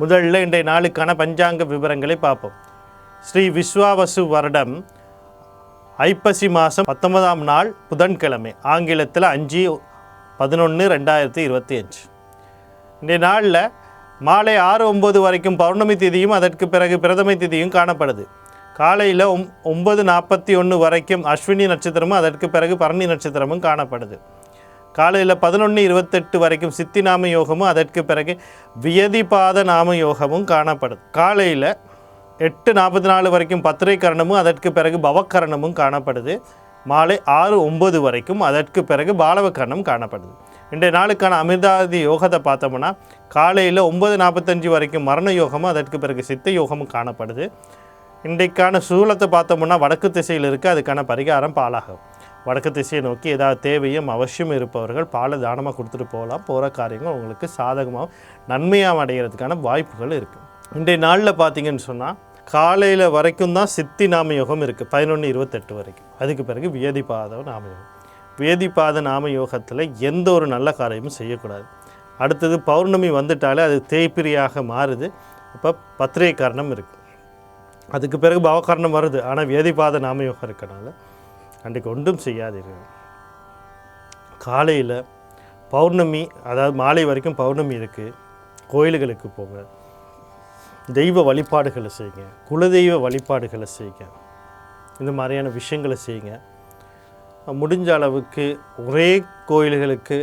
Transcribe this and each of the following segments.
முதல்ல இன்றைய நாளுக்கான பஞ்சாங்க விவரங்களை பார்ப்போம். ஸ்ரீ விஸ்வாவசு வருடம் ஐப்பசி மாதம் பத்தொன்பதாம் நாள் புதன்கிழமை ஆங்கிலத்தில் அஞ்சு பதினொன்று ரெண்டாயிரத்தி இருபத்தி அஞ்சு. இன்றைய நாளில் மாலை ஆறு ஒம்பது வரைக்கும் பௌர்ணமி திதியும் அதற்கு பிறகு பிரதமை திதியும் காணப்படுது. காலையில் ஒம் ஒம்பது நாற்பத்தி ஒன்று வரைக்கும் அஸ்வினி நட்சத்திரமும் அதற்கு பிறகு பரணி நட்சத்திரமும் காணப்படுது. காலையில் பதினொன்று இருபத்தெட்டு வரைக்கும் சித்தி நாம யோகமும் அதற்கு பிறகு வியதிபாத நாம யோகமும் காணப்படுது காலையில் எட்டு நாற்பத்தி நாலு வரைக்கும் பத்திரை கரணமும் அதற்கு பிறகு பவக்கரணமும் காணப்படுது. மாலை ஆறு ஒம்பது வரைக்கும் அதற்கு பிறகு பாலவக்கரணம் காணப்படுது. இன்றைய நாளுக்கான அமிர்தாதி யோகத்தை பார்த்தோம்னா காலையில் ஒம்பது நாற்பத்தஞ்சு வரைக்கும் மரண யோகமும் அதற்கு பிறகு சித்த யோகமும் காணப்படுது. இன்றைக்கான சூலத்தை பார்த்தோம்னா வடக்கு திசையில் இருக்குது அதுக்கான பரிகாரம் பாலாகும். வடக்கு திசையை நோக்கி ஏதாவது தேவையும் அவசியம் இருப்பவர்கள் பாலை தானமாக கொடுத்துட்டு போகலாம். போகிற காரியங்கள் உங்களுக்கு சாதகமாக நன்மையாக அடைகிறதுக்கான வாய்ப்புகள் இருக்குது இன்றைய நாளில் பார்த்தீங்கன்னு சொன்னால் காலையில் வரைக்கும் தான் சித்தி நாமயோகம் இருக்குது பதினொன்று இருபத்தெட்டு வரைக்கும். அதுக்கு பிறகு வேதிபாத நாமயோகம். வேதிபாத நாம யோகத்தில் எந்த ஒரு நல்ல காரியமும் செய்யக்கூடாது. அடுத்தது பௌர்ணமி வந்துட்டாலே அது தேய்பிரியாக மாறுது. இப்போ பத்திரை காரணம் இருக்குது அதுக்கு பிறகு பவகரணம் வருது. ஆனால் வேதிபாத நாமயோகம் இருக்கனால அன்றைக்கு ஒன்றும் செய்யாதீர்கள். காலையில் பௌர்ணமி அதாவது மாலை வரைக்கும் பௌர்ணமி இருக்குது கோயில்களுக்கு போங்க. தெய்வ வழிபாடுகளை செய்யுங்க. குலதெய்வ வழிபாடுகளை செய்யுங்க. இந்த மாதிரியான விஷயங்களை செய்யுங்க. முடிஞ்ச அளவுக்கு ஒரே கோயில்களுக்கு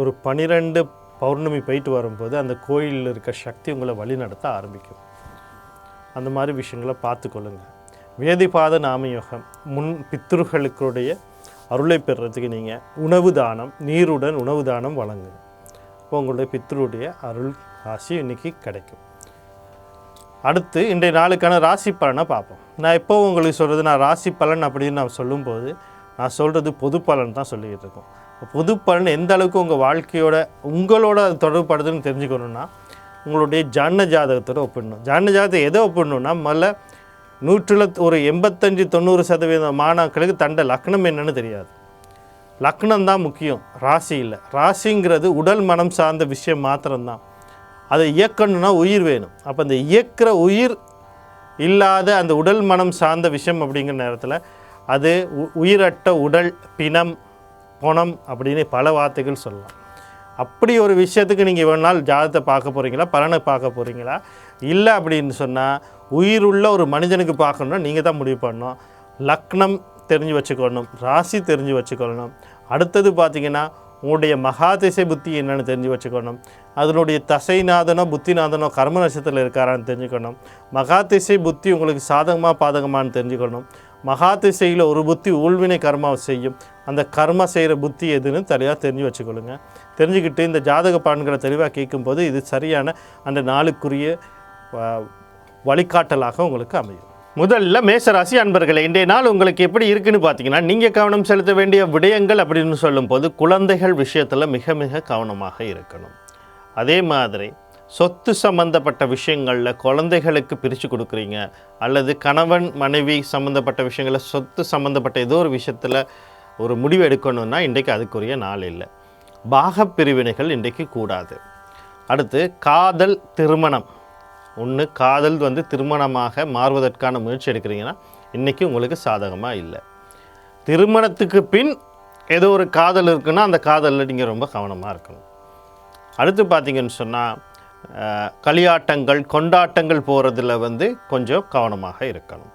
ஒரு பனிரெண்டு பௌர்ணமி போயிட்டு வரும்போது அந்த கோயிலில் இருக்க சக்தி உங்களை வழிநடத்த ஆரம்பிக்கும். அந்த மாதிரி விஷயங்களை பார்த்துக்கொள்ளுங்கள் வேதிபாத நாமயோகம். முன் பித்ருகளுக்குடைய அருளை பெறுறதுக்கு நீங்கள் உணவு தானம் நீருடன் உணவு தானம் வழங்குங்க அப்போ உங்களுடைய பித்ருடைய அருள் ராசி இன்னைக்கு கிடைக்கும். அடுத்து இன்றைய நாளுக்கான ராசி பலனை பார்ப்போம். நான் எப்போ உங்களுக்கு சொல்கிறது நான் ராசி பலன் அப்படின்னு நான் சொல்லும்போது நான் சொல்கிறது பொது பலன் தான் சொல்லிக்கிட்டு இருக்கோம். பொது பலன் எந்த அளவுக்கு உங்கள் வாழ்க்கையோட உங்களோட அது தொடர்படுதுன்னு தெரிஞ்சுக்கணுன்னா உங்களுடைய ஜான ஜாதகத்தோட ஒப்பிடணும். ஜான ஜாதகத்தை எதை ஒப்பிடணும்னா முதல்ல நூற்றில் ஒரு எண்பத்தஞ்சு தொண்ணூறு சதவீதம் மாணாக்களுக்கு தண்ட லக்னம் என்னன்னு தெரியாது. லக்னம் தான் முக்கியம் ராசி இல்லை. ராசிங்கிறது உடல் மனம் சார்ந்த விஷயம் மாத்திரம்தான். அதை இயக்கணும்னா உயிர் வேணும். அப்போ அந்த இயக்கிற உயிர் இல்லாத அந்த உடல் மனம் சார்ந்த விஷயம் அப்படிங்கிற நேரத்தில் அது உ- உடல் பிணம் பொணம் அப்படின்னு பல வார்த்தைகள் சொல்லலாம். அப்படி ஒரு விஷயத்துக்கு நீங்கள் இவ்வளோ நாள் ஜாதகத்தை பார்க்க போகிறீங்களா பலனை பார்க்க போகிறீங்களா இல்லை அப்படின்னு சொன்னால் உயிருள்ள ஒரு மனிதனுக்கு பார்க்கணுன்னா நீங்கள் தான் முடிவு பண்ணணும். லக்னம் தெரிஞ்சு வச்சுக்கணும். ராசி தெரிஞ்சு வச்சுக்கணும். அடுத்தது பார்த்திங்கன்னா உங்களுடைய மகாதிசை புத்தி என்னென்னு தெரிஞ்சு வச்சுக்கணும். அதனுடைய தசைநாதனோ புத்திநாதனோ கர்ம நட்சத்திரத்தில் இருக்காரான்னு தெரிஞ்சுக்கணும். மகாதிசை புத்தி உங்களுக்கு சாதகமாக பாதகமானு தெரிஞ்சுக்கணும். மகாதிசையில் ஒரு புத்தி ஊழ்வினை கர்மாவை செய்யும். அந்த கர்மா செய்கிற புத்தி எதுன்னு தெளிவாக தெரிஞ்சு வச்சுக்கொள்ளுங்க. தெரிஞ்சுக்கிட்டு இந்த ஜாதக பலன்களை தெளிவாக கேட்கும்போது இது சரியான அந்த நாளுக்குரிய வழிகாட்டலாக உங்களுக்கு அமையும். முதல்ல மேசராசி அன்பர்களே இன்றைய நாள் உங்களுக்கு எப்படி இருக்குன்னு பார்த்தீங்கன்னா நீங்கள் கவனம் செலுத்த வேண்டிய விடயங்கள் அப்படின்னு சொல்லும்போது குழந்தைகள் விஷயத்தில் மிக மிக கவனமாக இருக்கணும். அதே மாதிரி சொத்து சம்பந்தப்பட்ட விஷயங்களில் குழந்தைகளுக்கு பிரித்து கொடுக்குறீங்க அல்லது கணவன் மனைவி சம்மந்தப்பட்ட விஷயங்களில் சொத்து சம்மந்தப்பட்ட ஏதோ ஒரு விஷயத்தில் ஒரு முடிவு எடுக்கணும்னா இன்றைக்கு அதுக்குரிய நாள் இல்லை. பாகப் பிரிவினைகள் இன்றைக்கு கூடாது. அடுத்து காதல் திருமணம். ஒன்று காதல் வந்து திருமணமாக மாறுவதற்கான முயற்சி எடுக்கிறீங்கன்னா இன்றைக்கி உங்களுக்கு சாதகமாக இல்லை. திருமணத்துக்கு பின் ஏதோ ஒரு காதல் இருக்குன்னா அந்த காதலில் நீங்கள் ரொம்ப கவனமாக இருக்கணும். அடுத்து பார்த்தீங்கன்னு சொன்னால் களியாட்டங்கள் கொண்டாட்டங்கள் போகிறதுல வந்து கொஞ்சம் கவனமாக இருக்கணும்.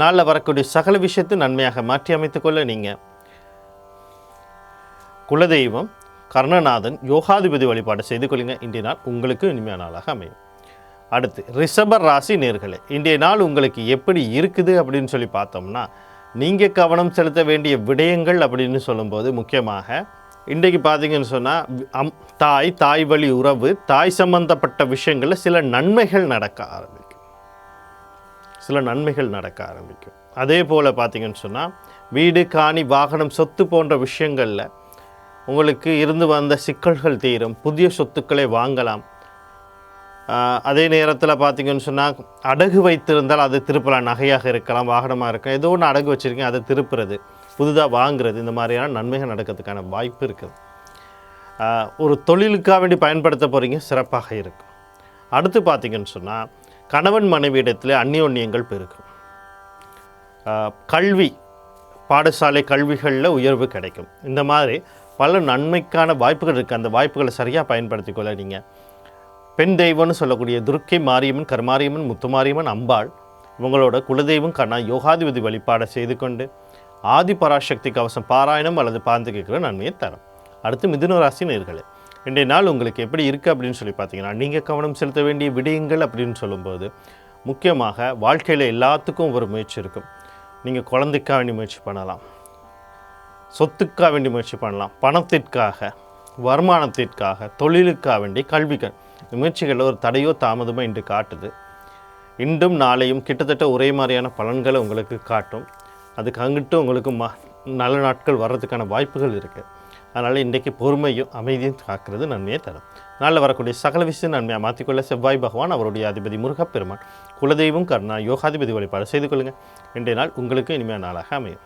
நாளில் வரக்கூடிய சகல விஷயத்தை நன்மையாக மாற்றி அமைத்துக்கொள்ள நீங்கள் குலதெய்வம் கர்ணநாதன் யோகாதிபதி வழிபாடு செய்து கொள்ளுங்கள் இன்றைய நாள் உங்களுக்கு இனிமையான நாளாக அமையும். அடுத்து ரிஷபர் ராசி நேர்களே இன்றைய நாள் உங்களுக்கு எப்படி இருக்குது அப்படின்னு சொல்லி பார்த்தோம்னா நீங்கள் கவனம் செலுத்த வேண்டிய விடயங்கள் அப்படின்னு சொல்லும்போது முக்கியமாக இன்றைக்கு பார்த்தீங்கன்னு சொன்னால் அம் தாய் தாய் வழி உறவு தாய் சம்பந்தப்பட்ட விஷயங்களில் சில நன்மைகள் நடக்க ஆரம்பிக்கும். சில நன்மைகள் நடக்க ஆரம்பிக்கும். அதே போல் பார்த்தீங்கன்னு சொன்னால் வீடு காணி வாகனம் சொத்து போன்ற விஷயங்களில் உங்களுக்கு இருந்து வந்த சிக்கல்கள் தீரும் புதிய சொத்துக்களை வாங்கலாம் அதே நேரத்தில் பார்த்தீங்கன்னு சொன்னால் அடகு வைத்திருந்தால் அது திருப்பலாம் நகையாக இருக்கலாம் வாகனமாக இருக்கலாம். ஏதோ ஒன்று அடகு வச்சுருக்கேன் அதை திருப்புறது புதுதாக வாங்குறது இந்த மாதிரியான நன்மைகள் நடக்கிறதுக்கான வாய்ப்பு இருக்குது. ஒரு தொழிலுக்காக வேண்டி பயன்படுத்த போகிறீங்க சிறப்பாக இருக்கும். அடுத்து பார்த்தீங்கன்னு சொன்னால் கணவன் மனைவியிடத்தில் இடத்துல பெருகும். பெருக்கும் கல்வி பாடசாலை கல்விகளில் உயர்வு கிடைக்கும். இந்த மாதிரி பல நன்மைக்கான வாய்ப்புகள் இருக்குது அந்த வாய்ப்புகளை சரியாக பயன்படுத்திக்கொள்ள நீங்கள் பெண் தெய்வம்னு சொல்லக்கூடிய துர்க்கை மாரியம்மன் கருமாரியம்மன் முத்துமாரியம்மன் அம்பாள் இவங்களோட குலதெய்வம் கண்ணா யோகாதிபதி வழிபாடை செய்து கொண்டு ஆதி பராசக்தி கவசம் பாராயணம் அல்லது பாந்து கேட்குற நன்மையை தரும். அடுத்து மிதுன ராசி நேர்களே இன்றைய நாள் உங்களுக்கு எப்படி இருக்குது அப்படின்னு சொல்லி பார்த்தீங்கன்னா நீங்கள் கவனம் செலுத்த வேண்டிய விடயங்கள் அப்படின்னு சொல்லும்போது முக்கியமாக வாழ்க்கையில் எல்லாத்துக்கும் ஒரு முயற்சி இருக்கும். நீங்கள் குழந்தைக்காக வேண்டி முயற்சி பண்ணலாம். சொத்துக்காக வேண்டி முயற்சி பண்ணலாம். பணத்திற்காக வருமானத்திற்காக தொழிலுக்காக வேண்டி கல்விகள் இந்த முயற்சிகளில் ஒரு தடையோ தாமதமோ இன்று காட்டுது. இன்றும் நாளையும் கிட்டத்தட்ட ஒரே மாதிரியான பலன்களை உங்களுக்கு காட்டும். அதுக்கு அங்கிட்டு உங்களுக்கு ம நல்ல நாட்கள் வர்றதுக்கான வாய்ப்புகள் இருக்குது அதனால் இன்றைக்கு பொறுமையும் அமைதியும் காக்கிறது நன்மையை தரும். நாளில் வரக்கூடிய சகல விஷயம் நன்மையாக மாற்றிக்கொள்ள செவ்வாய் பகவான் அவருடைய அதிபதி முருகப்பெருமான் குலதெய்வம் கர்ணா யோகாதிபதி வழிபாடு செய்து கொள்ளுங்கள் இன்றைய நாள் உங்களுக்கு இனிமையான நாளாக அமையும்.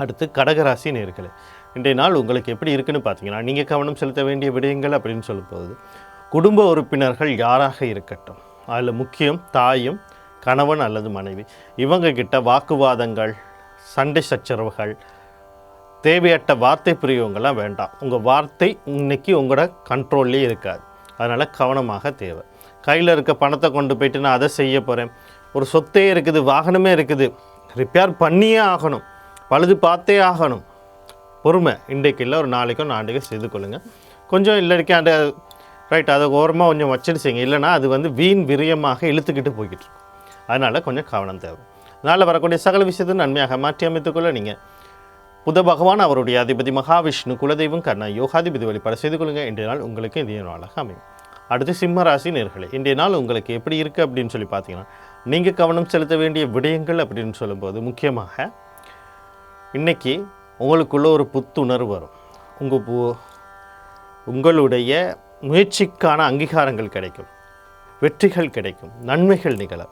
அடுத்து கடகராசி நேர்களை இன்றைய நாள் உங்களுக்கு எப்படி இருக்குன்னு பார்த்தீங்கன்னா நீங்கள் கவனம் செலுத்த வேண்டிய விடயங்கள் அப்படின்னு சொல்லும்போது குடும்ப உறுப்பினர்கள் யாராக இருக்கட்டும். அதில் முக்கியம் தாயும் கணவன் அல்லது மனைவி. இவங்க கிட்ட வாக்குவாதங்கள் சண்டை சச்சரவுகள் தேவையற்ற வார்த்தை பிரிவுங்கள்லாம் வேண்டாம். உங்கள் வார்த்தை இன்னைக்கு உங்களோட கண்ட்ரோல்லே இருக்காது. அதனால் கவனமாக தேவை. கையில் இருக்க பணத்தை கொண்டு போயிட்டு நான் அதை செய்ய போகிறேன் ஒரு சொத்தே இருக்குது வாகனமே இருக்குது. ரிப்பேர் பண்ணியே ஆகணும். பழுது பார்த்தே ஆகணும். பொறுமை. இன்றைக்கு இல்லை ஒரு நாளைக்கோ நாளைக்கும் செய்து கொள்ளுங்கள் கொஞ்சம் இல்லைக்கே அந்த ரைட் அதை ஓரமாக கொஞ்சம் வச்சிருச்சிங்க. செய்யுங்க இல்லைன்னா அது வந்து வீண் விரியமாக இழுத்துக்கிட்டு போய்கிட்டு இருக்கும். அதனால் கொஞ்சம் கவனம் தேவை. அதனால் வரக்கூடிய சகல விஷயத்தை நன்மையாக மாற்றி அமைத்துக்கொள்ள நீங்கள் புத பகவான் அவருடைய அதிபதி மகாவிஷ்ணு குலதெய்வம் கர்ணா யோகாதிபதி வழிபாடு செய்து கொள்ளுங்கள் இன்றைய நாள் உங்களுக்கு இந்திய நாளாக அமையும். அடுத்து சிம்ம ராசி இன்றைய நாள் உங்களுக்கு எப்படி இருக்குது அப்படின்னு சொல்லி பார்த்தீங்கன்னா நீங்கள் கவனம் செலுத்த வேண்டிய விடயங்கள் அப்படின்னு சொல்லும்போது முக்கியமாக இன்னைக்கு உங்களுக்குள்ள ஒரு புத்துணர்வு வரும். உங்கள் பூ உங்களுடைய முயற்சிக்கான அங்கீகாரங்கள் கிடைக்கும். வெற்றிகள் கிடைக்கும். நன்மைகள் நிகழும்.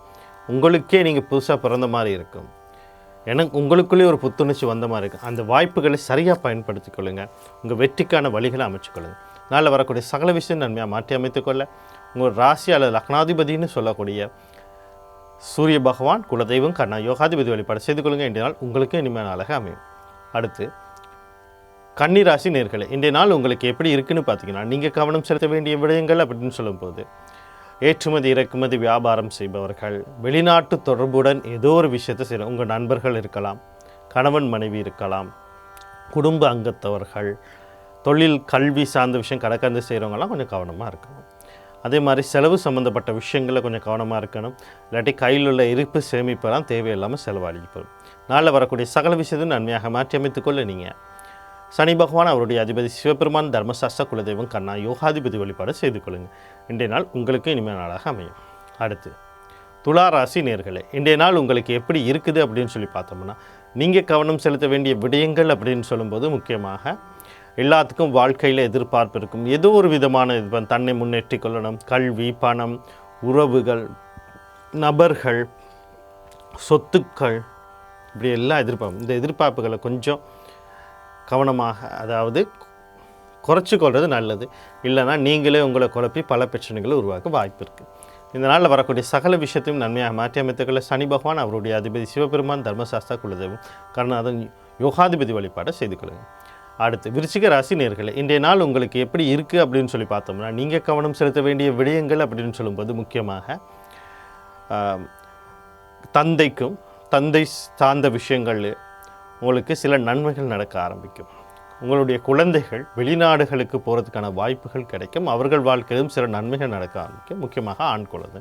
உங்களுக்கே நீங்கள் புதுசாக பிறந்த மாதிரி இருக்கும். எனக்கு உங்களுக்குள்ளே ஒரு புத்துணர்ச்சி வந்த மாதிரி இருக்கும். அந்த வாய்ப்புகளை சரியாக பயன்படுத்திக்கொள்ளுங்கள் உங்கள் வெற்றிக்கான வழிகளை அமைச்சுக்கொள்ளுங்கள் நாளில் வரக்கூடிய சகல விஷயம் நன்மையாக மாற்றி அமைத்துக்கொள்ள உங்கள் ராசி அல்லது லக்னாதிபதினு சொல்லக்கூடிய சூரிய பகவான் குலதெய்வம் கண்ணா யோகாதிபதி வழிபாடு செய்து கொள்ளுங்கள் என்றால் நாள் உங்களுக்கு இனிமையான அழகாக அமையும். அடுத்து கன்னிராசி நேர்களை இன்றைய நாள் உங்களுக்கு எப்படி இருக்குன்னு பார்த்தீங்கன்னா நீங்கள் கவனம் செலுத்த வேண்டிய விடயங்கள் அப்படின்னு சொல்லும்போது ஏற்றுமதி இறக்குமதி வியாபாரம் செய்பவர்கள் வெளிநாட்டு தொடர்புடன் ஏதோ ஒரு விஷயத்தை செய்யலாம் உங்கள் நண்பர்கள் இருக்கலாம் கணவன் மனைவி இருக்கலாம் குடும்ப அங்கத்தவர்கள் தொழில் கல்வி சார்ந்த விஷயம் கடக்கந்து செய்கிறவங்கலாம் கொஞ்சம் கவனமாக இருக்கணும். அதே மாதிரி செலவு சம்மந்தப்பட்ட விஷயங்களில் கொஞ்சம் கவனமாக இருக்கணும். இல்லாட்டி கையில் உள்ள இருப்பு சேமிப்பெல்லாம் தேவையில்லாமல் செலவழிப்போம் நாளில் வரக்கூடிய சகல விஷயத்தையும் நன்மையாக மாற்றி அமைத்துக்கொள்ள நீங்கள் சனி பகவான் அவருடைய அதிபதி சிவபெருமான் தர்மசாஸ்திர குலதெய்வம் கண்ணா யோகாதிபதி வழிபாடு செய்து கொள்ளுங்கள். இன்றைய நாள் உங்களுக்கு இனிமே நாளாக அமையும். அடுத்து துலா ராசி நேர்களே இன்றைய நாள் உங்களுக்கு எப்படி இருக்குது அப்படின்னு சொல்லி பார்த்தோம்னா நீங்கள் கவனம் செலுத்த வேண்டிய விடயங்கள் அப்படின்னு சொல்லும்போது முக்கியமாக எல்லாத்துக்கும் வாழ்க்கையில் எதிர்பார்ப்பு இருக்கும். ஏதோ ஒரு விதமான இது தன்னை முன்னேற்றி கொள்ளணும். கல்வி பணம் உறவுகள் நபர்கள் சொத்துக்கள் இப்படி எல்லாம் எதிர்பார்ப்பு இந்த எதிர்பார்ப்புகளை கொஞ்சம் கவனமாக அதாவது குறைச்சி கொள்வது நல்லது. இல்லைன்னா நீங்களே உங்களை குழப்பி பல பிரச்சனைகளை உருவாக்க வாய்ப்பு இருக்குது இந்த நாளில் வரக்கூடிய சகல விஷயத்தையும் நன்மையாக மாற்றி அமைத்துக்கொள்ள சனி பகவான் அவருடைய அதிபதி சிவபெருமான் தர்மசாஸ்தா குலதெய்வம் கருணாதன் யோகாதிபதி வழிபாடை செய்து கொள்ளுங்கள் அடுத்து விருச்சிக ராசி நேர்களை இன்றைய நாள் உங்களுக்கு எப்படி இருக்குது அப்படின்னு சொல்லி பார்த்தோம்னா நீங்கள் கவனம் செலுத்த வேண்டிய விடயங்கள் அப்படின்னு சொல்லும்போது முக்கியமாக தந்தைக்கும் தந்தை சார்ந்த விஷயங்கள் உங்களுக்கு சில நன்மைகள் நடக்க ஆரம்பிக்கும். உங்களுடைய குழந்தைகள் வெளிநாடுகளுக்கு போகிறதுக்கான வாய்ப்புகள் கிடைக்கும். அவர்கள் வாழ்க்கையிலும் சில நன்மைகள் நடக்க ஆரம்பிக்கும். முக்கியமாக ஆண் குழந்தை.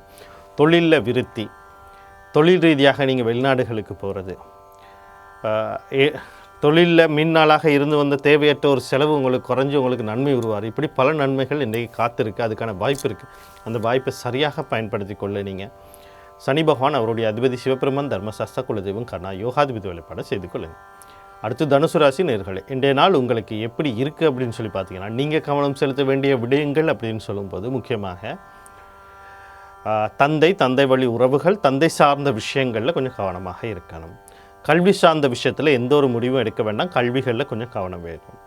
தொழிலில் விருத்தி. தொழில் ரீதியாக நீங்கள் வெளிநாடுகளுக்கு போகிறது தொழிலில் மின்னாளாக இருந்து வந்த தேவையற்ற ஒரு செலவு உங்களுக்கு குறைஞ்சி உங்களுக்கு நன்மை உருவார் இப்படி பல நன்மைகள் இன்றைக்கு காத்திருக்கு. அதுக்கான வாய்ப்பு இருக்குது அந்த வாய்ப்பை சரியாக பயன்படுத்தி கொள்ள நீங்கள் சனி பகவான் அவருடைய அதிபதி சிவபெருமன் தர்மசாஸ்திர குலதெய்வம் கர்ணா யோகாதிபதி வழிபாடு செய்து கொள்ளுங்கள். அடுத்து தனுசு ராசி நேர்களை இன்றைய நாள் உங்களுக்கு எப்படி இருக்குது அப்படின்னு சொல்லி பார்த்தீங்கன்னா நீங்கள் கவனம் செலுத்த வேண்டிய விடயங்கள் அப்படின்னு சொல்லும்போது முக்கியமாக தந்தை தந்தை வழி உறவுகள் தந்தை சார்ந்த விஷயங்களில் கொஞ்சம் கவனமாக இருக்கணும். கல்வி சார்ந்த விஷயத்தில் எந்த ஒரு முடிவும் எடுக்க வேண்டாம் கல்விகளில் கொஞ்சம் கவனம் வேணும்.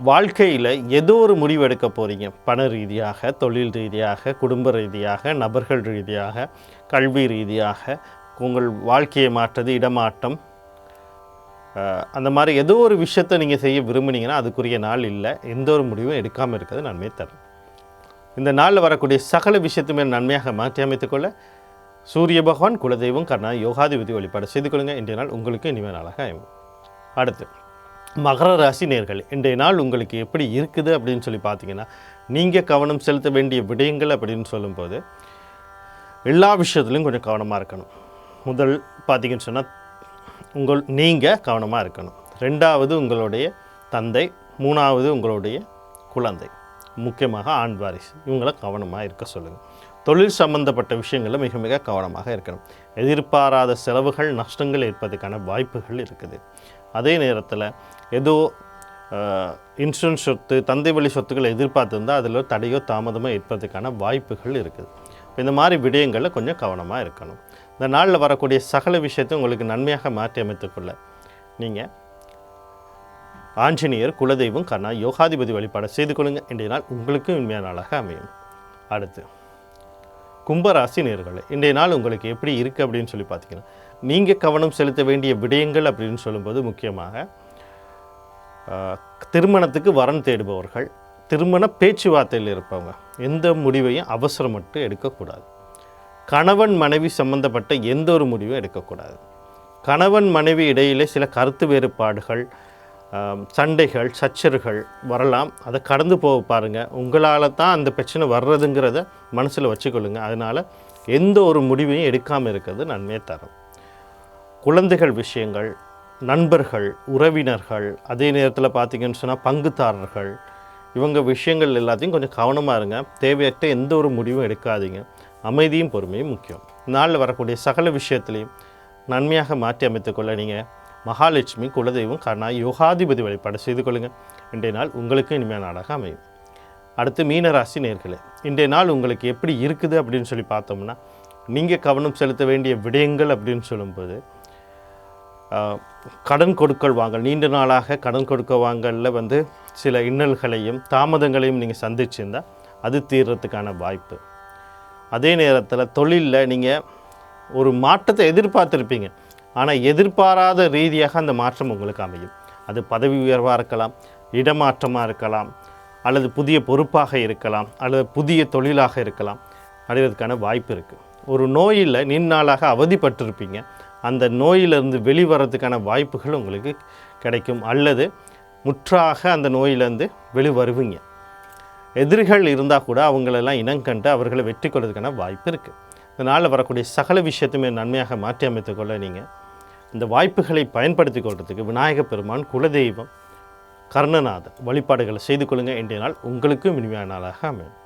வாழ்க்கையில் ஏதோ ஒரு முடிவு எடுக்க போகிறீங்க பண ரீதியாக தொழில் ரீதியாக குடும்ப ரீதியாக நபர்கள் ரீதியாக கல்வி ரீதியாக உங்கள் வாழ்க்கையை மாற்றது இடமாட்டம் அந்த மாதிரி ஏதோ ஒரு விஷயத்தை நீங்கள் செய்ய விரும்புனீங்கன்னா அதுக்குரிய நாள் இல்லை. எந்த ஒரு முடிவும் எடுக்காமல் இருக்கிறது நன்மை தரும். இந்த நாளில் வரக்கூடிய சகல விஷயத்துமே நன்மையாக மாற்றி அமைத்துக்கொள்ள சூரிய பகவான் குலதெய்வம் கர்ணா யோகாதிபதி வழிபாடு செய்து கொள்ளுங்கள் இன்றைய நாள் உங்களுக்கு இனிமே நாளாக ஆகும் அடுத்து மகர ராசி நேர்கள் இன்றைய நாள் உங்களுக்கு எப்படி இருக்குது அப்படின்னு சொல்லி பார்த்தீங்கன்னா நீங்கள் கவனம் செலுத்த வேண்டிய விடயங்கள் அப்படின்னு சொல்லும்போது எல்லா விஷயத்துலையும் கொஞ்சம் கவனமாக இருக்கணும். முதல் பார்த்தீங்கன்னு சொன்னால் உங்கள் நீங்கள் கவனமாக இருக்கணும். ரெண்டாவது உங்களுடைய தந்தை மூணாவது உங்களுடைய குழந்தை முக்கியமாக ஆண் வாரிசு இவங்கள கவனமாக இருக்க சொல்லுங்கள் தொழில் சம்பந்தப்பட்ட விஷயங்களில் மிக மிக கவனமாக இருக்கணும். எதிர்பாராத செலவுகள் நஷ்டங்கள் ஏற்பதற்கான வாய்ப்புகள் இருக்குது. அதே நேரத்தில் ஏதோ இன்சூரன்ஸ் சொத்து தந்தை வழி சொத்துக்களை எதிர்பார்த்துருந்தால் அதில் தடையோ தாமதமோ ஏற்பதற்கான வாய்ப்புகள் இருக்குது. இந்த மாதிரி விடயங்களில் கொஞ்சம் கவனமாக இருக்கணும். இந்த நாளில் வரக்கூடிய சகல விஷயத்தை உங்களுக்கு நன்மையாக மாற்றி அமைத்துக்கொள்ள நீங்கள் ஆஞ்சநேயர் குலதெய்வம் கர்ணா யோகாதிபதி வழிபாடு செய்து கொள்ளுங்க. இன்றைய நாள் உங்களுக்கு உண்மையான நாளாக அமையும். அடுத்து கும்பராசி நேர்களை இன்றைய நாள் உங்களுக்கு எப்படி இருக்குது அப்படின்னு சொல்லி பார்த்தீங்கன்னா நீங்கள் கவனம் செலுத்த வேண்டிய விடயங்கள் அப்படின்னு சொல்லும்போது முக்கியமாக திருமணத்துக்கு வரன் தேடுபவர்கள் திருமண பேச்சுவார்த்தையில் இருப்பவங்க எந்த முடிவையும் அவசரமட்டு எடுக்கக்கூடாது. கணவன் மனைவி சம்பந்தப்பட்ட எந்த ஒரு முடிவும் எடுக்கக்கூடாது. கணவன் மனைவி இடையிலே சில கருத்து வேறுபாடுகள் சண்டைகள் சச்சர்கள் வரலாம். அதை கடந்து போக பாருங்கள் உங்களால் தான் அந்த பிரச்சனை வர்றதுங்கிறத மனசில் வச்சுக்கொள்ளுங்க. அதனால் எந்த ஒரு முடிவையும் எடுக்காமல் இருக்கிறது நன்மையை தரும். குழந்தைகள் விஷயங்கள் நண்பர்கள் உறவினர்கள் அதே நேரத்தில் பார்த்தீங்கன்னு சொன்னால் பங்குதாரர்கள் இவங்க விஷயங்கள் எல்லாத்தையும் கொஞ்சம் கவனமாக இருங்க. தேவையற்ற எந்த ஒரு முடிவும் எடுக்காதீங்க. அமைதியும் பொறுமையும் முக்கியம். நாளில் வரக்கூடிய சகல விஷயத்துலையும் நன்மையாக மாற்றி அமைத்துக்கொள்ள நீங்கள் மகாலட்சுமி குலதெய்வம் கர்ணா யோகாதிபதி வழிபாடு செய்து கொள்ளுங்கள் இன்றைய நாள் உங்களுக்கு இனிமையான நாடாக அமையும். அடுத்து மீனராசி நேர்களே இன்றைய நாள் உங்களுக்கு எப்படி இருக்குது அப்படின்னு சொல்லி பார்த்தோம்னா நீங்கள் கவனம் செலுத்த வேண்டிய விடயங்கள் அப்படின்னு சொல்லும்போது கடன் கொடுக்கல் வாங்கல் நீண்ட நாளாக கடன் கொடுக்க வாங்கலில் வந்து சில இன்னல்களையும் தாமதங்களையும் நீங்கள் சந்திச்சிருந்தால் அது தீர்றதுக்கான வாய்ப்பு. அதே நேரத்தில் தொழிலில் நீங்கள் ஒரு மாற்றத்தை எதிர்பார்த்துருப்பீங்க. ஆனால் எதிர்பாராத ரீதியாக அந்த மாற்றம் உங்களுக்கு அமையும். அது பதவி உயர்வாக இருக்கலாம் இடமாற்றமாக இருக்கலாம் அல்லது புதிய பொறுப்பாக இருக்கலாம் அல்லது புதிய தொழிலாக இருக்கலாம் அடைவதற்கான வாய்ப்பு இருக்குது ஒரு நோயில் நீண்ட நாளாக அவதிப்பட்டிருப்பீங்க. அந்த நோயிலிருந்து வெளிவரதுக்கான வாய்ப்புகள் உங்களுக்கு கிடைக்கும். அல்லது முற்றாக அந்த நோயிலேருந்து வெளிவருவீங்க. எதிரிகள் இருந்தால் கூட அவங்களெல்லாம் இனங்கண்டு அவர்களை வெற்றி கொள்வதுக்கான வாய்ப்பு இருக்குது இதனால் வரக்கூடிய சகல விஷயத்தையுமே நன்மையாக மாற்றி அமைத்துக்கொள்ள நீங்கள் இந்த வாய்ப்புகளை பயன்படுத்தி கொள்றதுக்கு விநாயக பெருமான் குலதெய்வம் கர்ணநாதர் வழிபாடுகளை செய்து கொள்ளுங்கள் இன்றைய நாள் உங்களுக்கும் இனிமையான நாளாக அமையும்.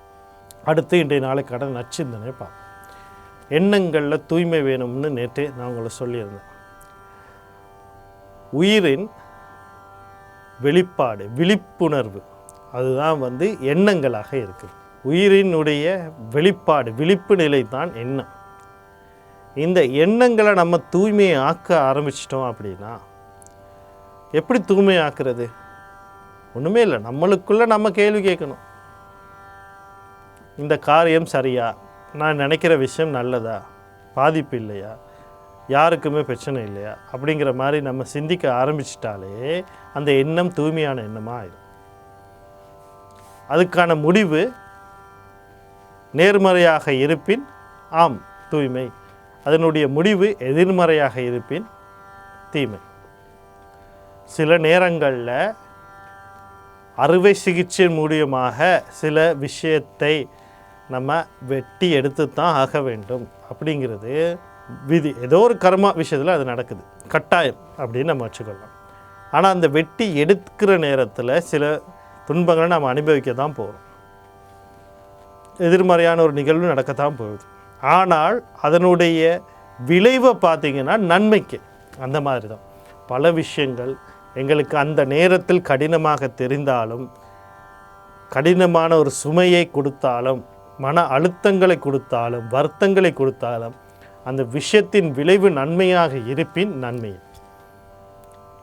அடுத்து இன்றைய நாளுக்கான நச்சிந்தனை பார்ப்போம். எண்ணங்களில் தூய்மை வேணும்னு நேற்றே நான் உங்களை சொல்லியிருந்தேன். உயிரின் வெளிப்பாடு விழிப்புணர்வு அதுதான் வந்து எண்ணங்களாக இருக்குது. உயிரினுடைய வெளிப்பாடு விழிப்பு நிலை தான் எண்ணம். இந்த எண்ணங்களை நம்ம தூய்மையை ஆக்க ஆரம்பிச்சிட்டோம் அப்படின்னா எப்படி தூய்மை ஆக்குறது ஒன்றுமே இல்லை நம்மளுக்குள்ளே நம்ம கேள்வி கேட்கணும். இந்த காரியம் சரியா? நான் நினைக்கிற விஷயம் நல்லதா? பாதிப்பு இல்லையா? யாருக்குமே பிரச்சனை இல்லையா? அப்படிங்கிற மாதிரி நம்ம சிந்திக்க ஆரம்பிச்சிட்டாலே அந்த எண்ணம் தூய்மையான எண்ணமாக ஆயிடும் அதுக்கான முடிவு நேர்மறையாக இருப்பின் ஆம் தூய்மை. அதனுடைய முடிவு எதிர்மறையாக இருப்பின் தீமை. சில நேரங்களில் அறுவை சிகிச்சை மூலியமாக சில விஷயத்தை நம்ம வெட்டி எடுத்து தான் ஆக வேண்டும் அப்படிங்கிறது விதி. ஏதோ ஒரு கர்மா விஷயத்தில் அது நடக்குது. கட்டாயம் அப்படின்னு நம்ம வச்சுக்கொள்ளலாம். ஆனால் அந்த வெட்டி எடுக்கிற நேரத்தில் சில துன்பங்களை நாம் அனுபவிக்க தான் போகிறோம் எதிர்மறையான ஒரு நிகழ்வு நடக்கத்தான் போகுது. ஆனால் அதனுடைய விளைவை பார்த்திங்கன்னா நன்மைக்கு அந்த மாதிரி தான் பல விஷயங்கள் எங்களுக்கு அந்த நேரத்தில் கடினமாக தெரிந்தாலும் கடினமான ஒரு சுமையை கொடுத்தாலும் மன அழுத்தங்களை கொடுத்தாலும் வருத்தங்களை கொடுத்தாலும் அந்த விஷயத்தின் விளைவு நன்மையாக இருப்பின் நன்மை.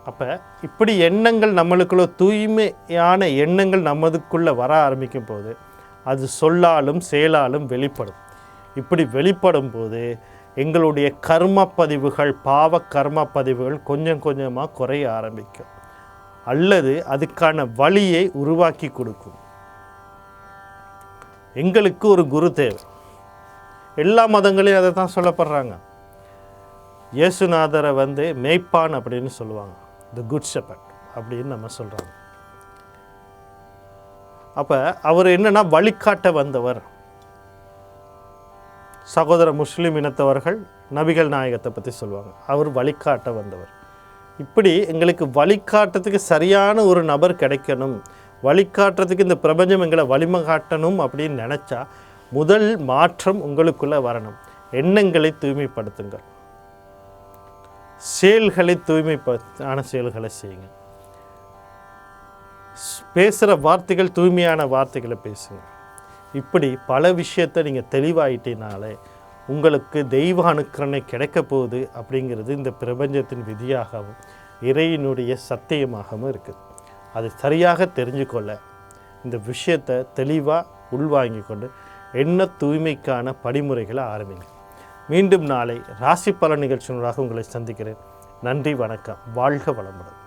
அப்போ இப்படி எண்ணங்கள் நம்மளுக்குள்ள தூய்மையான எண்ணங்கள் நமதுக்குள்ளே வர ஆரம்பிக்கும் போது அது சொல்லாலும் செயலாலும் வெளிப்படும். இப்படி வெளிப்படும் போது எங்களுடைய கர்ம பதிவுகள் பாவ கர்ம பதிவுகள் கொஞ்சம் கொஞ்சமாக குறைய ஆரம்பிக்கும். அல்லது அதுக்கான வழியை உருவாக்கி கொடுக்கும். எங்களுக்கு ஒரு குரு தேவை. எல்லா மதங்களையும் அதை தான் சொல்லப்படுறாங்க. இயேசுநாதரை வந்து மேய்ப்பான் அப்படின்னு சொல்லுவாங்க. த குட் shepherd அப்படின்னு நம்ம சொல்கிறாங்க அப்போ அவர் என்னன்னா வழிகாட்ட வந்தவர். சகோதர முஸ்லீம் இனத்தவர்கள் நபிகள் நாயகத்தை பற்றி சொல்லுவாங்க. அவர் வழிகாட்ட வந்தவர். இப்படி எங்களுக்கு வழிகாட்டத்துக்கு சரியான ஒரு நபர் கிடைக்கணும். வழிகாட்டுறதுக்கு இந்த பிரபஞ்சம் எங்களை வலிமை காட்டணும் அப்படின்னு நினச்சா முதல் மாற்றம் உங்களுக்குள்ளே வரணும். எண்ணங்களை தூய்மைப்படுத்துங்கள். செயல்களை தூய்மைப்படுத்தான செயல்களை செய்யுங்க. பேசுகிற வார்த்தைகள் தூய்மையான வார்த்தைகளை பேசுங்க. இப்படி பல விஷயத்தை நீங்கள் தெளிவாயிட்டினாலே உங்களுக்கு தெய்வ அனுக்கரணை கிடைக்க போகுது அப்படிங்கிறது இந்த பிரபஞ்சத்தின் விதியாகவும் இறையினுடைய சத்தியமாகவும் இருக்குது. அதை சரியாக தெரிஞ்சுக்கொள்ள இந்த விஷயத்தை தெளிவாக உள்வாங்கி கொண்டு எண்ண தூய்மைக்கான படிமுறைகளை ஆரம்பிங்க. மீண்டும் நாளை ராசி பல நிகழ்ச்சியினராக உங்களை சந்திக்கிறேன். நன்றி வணக்கம். வாழ்க வளமுடன்.